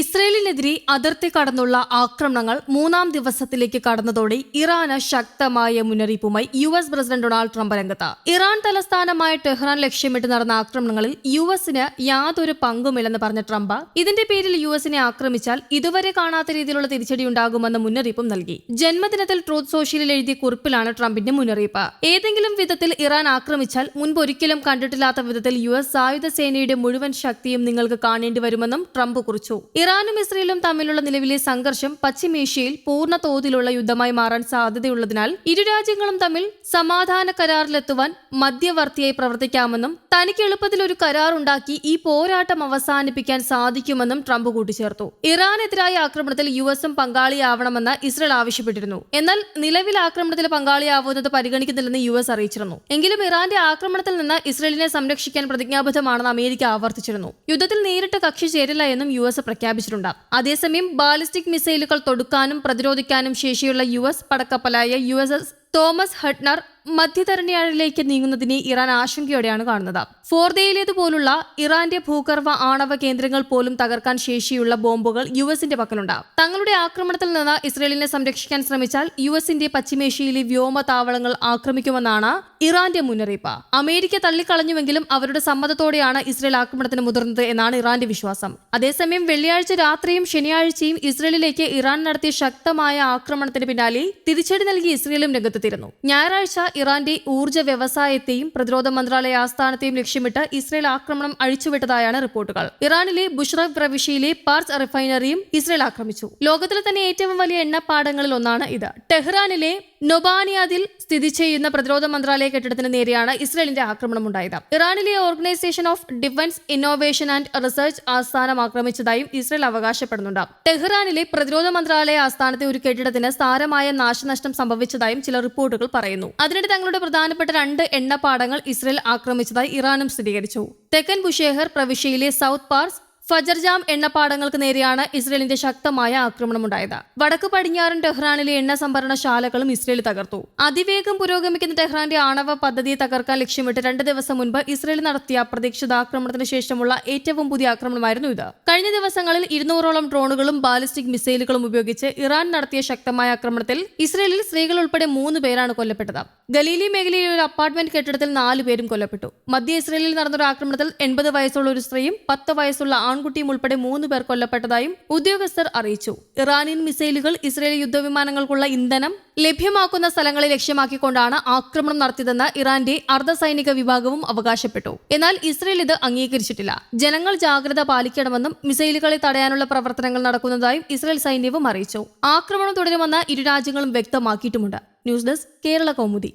Israeli ഇസ്രയേലിനെതിരെ അതിർത്തി കടന്നുള്ള ആക്രമണങ്ങൾ മൂന്നാം ദിവസത്തിലേക്ക് കടന്നതോടെ ഇറാന് ശക്തമായ മുന്നറിയിപ്പുമായി U S president Donald Trump രംഗത്ത്. ഇറാൻ തലസ്ഥാനമായ ടെഹ്റാൻ ലക്ഷ്യമിട്ട് നടന്ന ആക്രമണങ്ങളിൽ യു എസിന് യാതൊരു പങ്കുമില്ലെന്ന് പറഞ്ഞ ട്രംപ് ഇതിന്റെ പേരിൽ യു എസിനെ ആക്രമിച്ചാൽ ഇതുവരെ കാണാത്ത രീതിയിലുള്ള തിരിച്ചടി ഉണ്ടാകുമെന്ന മുന്നറിയിപ്പും നൽകി. ജന്മദിനത്തിൽ ട്രൂത്ത് സോഷ്യലിൽ എഴുതിയ കുറിപ്പിലാണ് ട്രംപിന്റെ മുന്നറിയിപ്പ്. ഏതെങ്കിലും വിധത്തിൽ ഇറാൻ ആക്രമിച്ചാൽ മുൻപൊരിക്കലും കണ്ടിട്ടില്ലാത്ത വിധത്തിൽ യു എസ് സായുധ സേനയുടെ മുഴുവൻ ശക്തിയും നിങ്ങൾക്ക് കാണേണ്ടി വരുമെന്നും ട്രംപ് കുറിച്ചു. ഇറാനും ഇസ്രയേലും തമ്മിലുള്ള നിലവിലെ സംഘർഷം പശ്ചിമേഷ്യയിൽ പൂർണ തോതിലുള്ള യുദ്ധമായി മാറാൻ സാധ്യതയുള്ളതിനാൽ ഇരു രാജ്യങ്ങളും തമ്മിൽ സമാധാന കരാറിലെത്തുവാൻ മധ്യവർത്തിയായി പ്രവർത്തിക്കാമെന്നും തനിക്ക് എളുപ്പത്തിൽ ഒരു കരാർ ഉണ്ടാക്കി ഈ പോരാട്ടം അവസാനിപ്പിക്കാൻ സാധിക്കുമെന്നും ട്രംപ് കൂട്ടിച്ചേർത്തു. ഇറാനെതിരായ ആക്രമണത്തിൽ യു എസും പങ്കാളിയാവണമെന്ന് ഇസ്രയേൽ ആവശ്യപ്പെട്ടിരുന്നു. എന്നാൽ നിലവിൽ ആക്രമണത്തിൽ പങ്കാളിയാവുന്നത് പരിഗണിക്കുന്നില്ലെന്ന് യു എസ് അറിയിച്ചിരുന്നു. എങ്കിലും ഇറാന്റെ ആക്രമണത്തിൽ നിന്ന് ഇസ്രയേലിനെ സംരക്ഷിക്കാൻ പ്രതിജ്ഞാബദ്ധമാണെന്ന് അമേരിക്ക ആവർത്തിച്ചിരുന്നു. യുദ്ധത്തിൽ നേരിട്ട് കക്ഷി ചേരില്ല എന്നും യു എസ് പ്രഖ്യാപിച്ചിട്ടുണ്ട്. അതേസമയം ബാലിസ്റ്റിക് മിസൈലുകൾ തൊടുക്കാനും പ്രതിരോധിക്കാനും ശേഷിയുള്ള U S പടക്കപ്പലായ U S S Thomas Hudner മധ്യധരണിയാഴിലേക്ക് നീങ്ങുന്നതിനെ ഇറാൻ ആശങ്കയോടെയാണ് കാണുന്നത്. ഫോർദയിലേതുപോലുള്ള ഇറാന്റെ ഭൂഗർഭ ആണവ കേന്ദ്രങ്ങൾ പോലും തകർക്കാൻ ശേഷിയുള്ള ബോംബുകൾ യു എസിന്റെ പക്കലുണ്ട്. തങ്ങളുടെ ആക്രമണത്തിൽ നിന്ന് ഇസ്രയേലിനെ സംരക്ഷിക്കാൻ ശ്രമിച്ചാൽ യു എസിന്റെ പശ്ചിമേഷ്യയിലെ വ്യോമ താവളങ്ങൾ ആക്രമിക്കുമെന്നാണ് ഇറാന്റെ മുന്നറിയിപ്പ്. അമേരിക്ക തള്ളിക്കളഞ്ഞുവെങ്കിലും അവരുടെ സമ്മതത്തോടെയാണ് ഇസ്രയേൽ ആക്രമണത്തിന് മുതിർന്നത് എന്നാണ് ഇറാന്റെ വിശ്വാസം. അതേസമയം വെള്ളിയാഴ്ച രാത്രിയും ശനിയാഴ്ചയും ഇസ്രയേലിലേക്ക് ഇറാൻ നടത്തിയ ശക്തമായ ആക്രമണത്തിന് പിന്നാലെ തിരിച്ചടി നൽകി ഇസ്രയേലും രംഗത്തെത്തിയിരുന്നു ഞായറാഴ്ച ഇറാന്റെ ഊർജ വ്യവസായത്തെയും പ്രതിരോധ മന്ത്രാലയ ആസ്ഥാനത്തെയും ലക്ഷ്യമിട്ട് ഇസ്രയേൽ ആക്രമണം അഴിച്ചുവിട്ടതായാണ് റിപ്പോർട്ടുകൾ. ഇറാനിലെ ബുഷ്റഫ് പ്രവിശ്യയിലെ പാർസ് റിഫൈനറിയും ഇസ്രയേൽ ആക്രമിച്ചു. ലോകത്തിലെ തന്നെ ഏറ്റവും വലിയ എണ്ണപ്പാടങ്ങളിൽ ഒന്നാണ് ഇത്. ടെഹ്റാനിലെ നൊബാനിയാദിൽ സ്ഥിതി ചെയ്യുന്ന പ്രതിരോധ മന്ത്രാലയ കെട്ടിടത്തിന് നേരെയാണ് ഇസ്രയേലിന്റെ ആക്രമണം ഉണ്ടായത്. ഇറാനിലെ organisation of defence innovation and research ആസ്ഥാനം ആക്രമിച്ചതായും ഇസ്രയേൽ അവകാശപ്പെടുന്നുണ്ട്. ടെഹ്റാനിലെ പ്രതിരോധ മന്ത്രാലയ ആസ്ഥാനത്തെ ഒരു കെട്ടിടത്തിന് സാരമായ നാശനഷ്ടം സംഭവിച്ചതായും ചില റിപ്പോർട്ടുകൾ പറയുന്നു. അതിനിടെ തങ്ങളുടെ പ്രധാനപ്പെട്ട രണ്ട് എണ്ണപ്പാടങ്ങൾ ഇസ്രയേൽ ആക്രമിച്ചതായി ഇറാനും സ്ഥിരീകരിച്ചു. തെക്കൻ ബുഷേഹർ പ്രവിശ്യയിലെ സൗത്ത് പാർസ് ഫജർജാം എണ്ണപ്പാടങ്ങൾക്ക് നേരെയാണ് ഇസ്രയേലിന്റെ ശക്തമായ ആക്രമണമുണ്ടായത്. വടക്ക് പടിഞ്ഞാറൻ ടെഹ്റാനിലെ എണ്ണ സംഭരണശാലകളും ഇസ്രയേൽ തകർത്തു. അതിവേഗം പുരോഗമിക്കുന്ന ടെഹ്റാന്റെ ആണവ പദ്ധതിയെ തകർക്കാൻ ലക്ഷ്യമിട്ട് രണ്ട് ദിവസം മുൻപ് ഇസ്രയേൽ നടത്തിയ അപ്രതീക്ഷിത ആക്രമണത്തിന് ശേഷമുള്ള ഏറ്റവും പുതിയ ആക്രമണമായിരുന്നു ഇത്. കഴിഞ്ഞ ദിവസങ്ങളിൽ ഇരുന്നൂറോളം ഡ്രോണുകളും ബാലിസ്റ്റിക് മിസൈലുകളും ഉപയോഗിച്ച് ഇറാൻ നടത്തിയ ശക്തമായ ആക്രമണത്തിൽ ഇസ്രയേലിൽ സ്ത്രീകൾ ഉൾപ്പെടെ മൂന്ന് പേരാണ് കൊല്ലപ്പെട്ടത്. ഗലീലി മേഖലയിലെ ഒരു അപ്പാർട്ട്മെന്റ് കെട്ടിടത്തിൽ നാല് പേരും കൊല്ലപ്പെട്ടു. മധ്യ ഇസ്രയേലിൽ നടന്നൊരു ആക്രമണത്തിൽ എൺപത് വയസ്സുള്ള ഒരു സ്ത്രീയും പത്ത് വയസ്സുള്ള ആൺകുട്ടിയും ഉൾപ്പെടെ മൂന്ന് പേർ കൊല്ലപ്പെട്ടതായും ഉദ്യോഗസ്ഥർ അറിയിച്ചു. ഇറാനിയൻ മിസൈലുകൾ ഇസ്രയേൽ യുദ്ധവിമാനങ്ങൾക്കുള്ള ഇന്ധനം ലഭ്യമാക്കുന്ന സ്ഥലങ്ങളെ ലക്ഷ്യമാക്കിക്കൊണ്ടാണ് ആക്രമണം നടത്തിയതെന്ന് ഇറാന്റെ അർദ്ധസൈനിക വിഭാഗവും അവകാശപ്പെട്ടു. എന്നാൽ ഇസ്രയേൽ ഇത് അംഗീകരിച്ചിട്ടില്ല. ജനങ്ങൾ ജാഗ്രത പാലിക്കണമെന്നും മിസൈലുകളെ തടയാനുള്ള പ്രവർത്തനങ്ങൾ നടക്കുന്നതായും ഇസ്രയേൽ സൈന്യവും അറിയിച്ചു. ആക്രമണം തുടരുമെന്ന് ഇരു രാജ്യങ്ങളും വ്യക്തമാക്കിയിട്ടുമുണ്ട്. News desk Kerala Kaumudi.